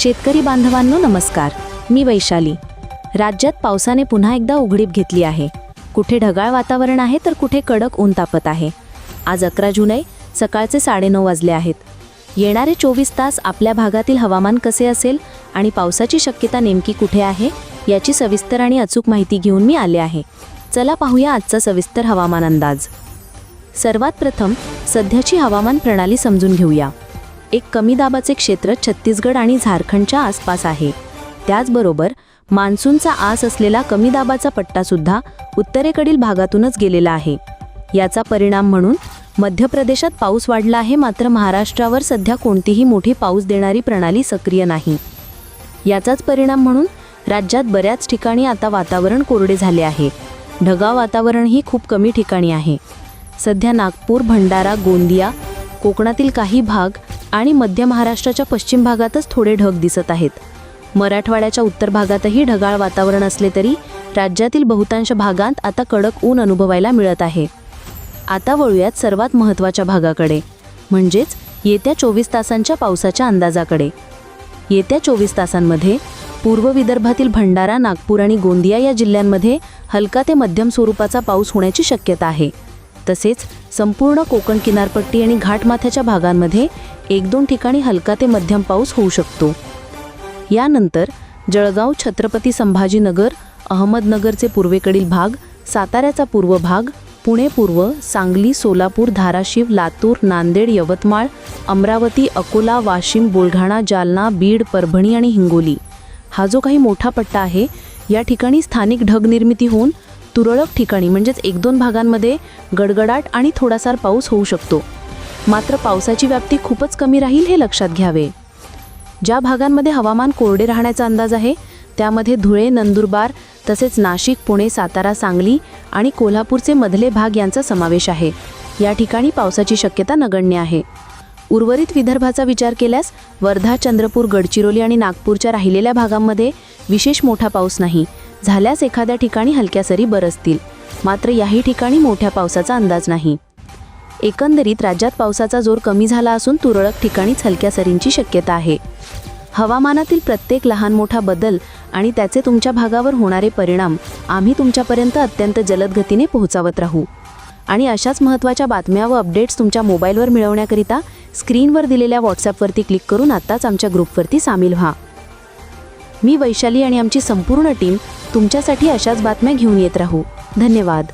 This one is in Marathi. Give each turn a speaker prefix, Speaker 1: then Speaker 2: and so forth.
Speaker 1: शेतकरी बांधवांनो नमस्कार. मी वैशाली. राज्यात पावसाने पुन्हा एकदा उघडीप घेतली आहे. कुठे ढगाळ वातावरण आहे तर कुठे कडक ऊन तापत आहे. आज अकरा जुलै सकाळचे साडेनऊ वाजले आहेत. येणारे चोवीस तास आपल्या भागातील हवामान कसे असेल आणि पावसाची शक्यता नेमकी कुठे आहे याची सविस्तर आणि अचूक माहिती घेऊन मी आले आहे. चला पाहूया आजचा सविस्तर हवामान अंदाज. सर्वात प्रथम सध्याची हवामान प्रणाली समजून घेऊया. एक कमी दाबाचे क्षेत्र छत्तीसगड आणि झारखंडच्या आसपास आहे. त्याचबरोबर मान्सूनचा आस असलेला कमी दाबाचा पट्टासुद्धा उत्तरेकडील भागातूनच गेलेला आहे. याचा परिणाम म्हणून मध्य प्रदेशात पाऊस वाढला आहे मात्र महाराष्ट्रावर सध्या कोणतीही मोठी पाऊस देणारी प्रणाली सक्रिय नाही. याचाच परिणाम म्हणून राज्यात बऱ्याच ठिकाणी आता वातावरण कोरडे झाले आहे. ढगाळ वातावरणही खूप कमी ठिकाणी आहे. सध्या नागपूर भंडारा गोंदिया कोकणातील काही भाग आणि मध्य महाराष्ट्राच्या पश्चिम भागातच थोडे ढग दिसत आहेत. मराठवाड्याच्या उत्तर भागातही ढगाळ वातावरण असले तरी राज्यातील बहुतांश भागांत आता कडक ऊन अनुभवायला मिळत आहे. आता वळूयात सर्वात महत्त्वाच्या भागाकडे म्हणजेच येत्या चोवीस तासांच्या पावसाच्या अंदाजाकडे. येत्या चोवीस तासांमध्ये पूर्व विदर्भातील भंडारा नागपूर आणि गोंदिया या जिल्ह्यांमध्ये हलका ते मध्यम स्वरूपाचा पाऊस होण्याची शक्यता आहे. तसेच संपूर्ण कोकण किनारपट्टी आणि घाटमाथ्याच्या भागांमध्ये एक दोन ठिकाणी हलका ते मध्यम पाऊस होऊ शकतो. यानंतर जळगाव छत्रपती संभाजीनगर अहमदनगरचे पूर्वेकडील भाग साताऱ्याचा पूर्व भाग पुणे पूर्व सांगली सोलापूर धाराशिव लातूर नांदेड यवतमाळ अमरावती अकोला वाशिम बुलढाणा जालना बीड परभणी आणि हिंगोली. हा जो काही मोठा पट्टा आहे या ठिकाणी स्थानिक ढग निर्मिती होऊन तुरळक ठिकाणी म्हणजेच एक दोन भागांमध्ये गडगडाट आणि थोडासार पाऊस होऊ शकतो. मात्र पावसाची व्याप्ती खूपच कमी राहील हे लक्षात घ्यावे. ज्या भागांमध्ये हवामान कोरडे राहण्याचा अंदाज आहे त्यामध्ये धुळे नंदुरबार तसेच नाशिक पुणे सातारा सांगली आणि कोल्हापूरचे मधले भाग यांचा समावेश आहे. या ठिकाणी पावसाची शक्यता नगण्य आहे. उर्वरित विदर्भाचा विचार केल्यास वर्धा चंद्रपूर गडचिरोली आणि नागपूरच्या राहिलेल्या भागांमध्ये विशेष मोठा पाऊस नाही. झाल्यास एखाद्या ठिकाणी हलक्या सरी बरसतील. मात्र याही ठिकाणी मोठ्या पावसाचा अंदाज नाही. एकंदरीत राज्यात पावसाचा जोर कमी झाला असून तुरळक ठिकाणीच हलक्या सरींची शक्यता आहे. हवामानातील प्रत्येक लहान मोठा बदल आणि त्याचे तुमच्या भागावर होणारे परिणाम आम्ही तुमच्यापर्यंत अत्यंत जलद गतीने पोहोचवत राहू. आणि अशाच महत्त्वाच्या बातम्या व अपडेट्स तुमच्या मोबाईलवर मिळवण्याकरिता स्क्रीनवर दिलेल्या व्हॉट्सॲपवरती क्लिक करून आत्ताच आमच्या ग्रुपवरती सामील व्हा. मी वैशाली आणि आमची संपूर्ण टीम तुमच्यासाठी अशाच बातम्या घेऊन येत राहू. धन्यवाद.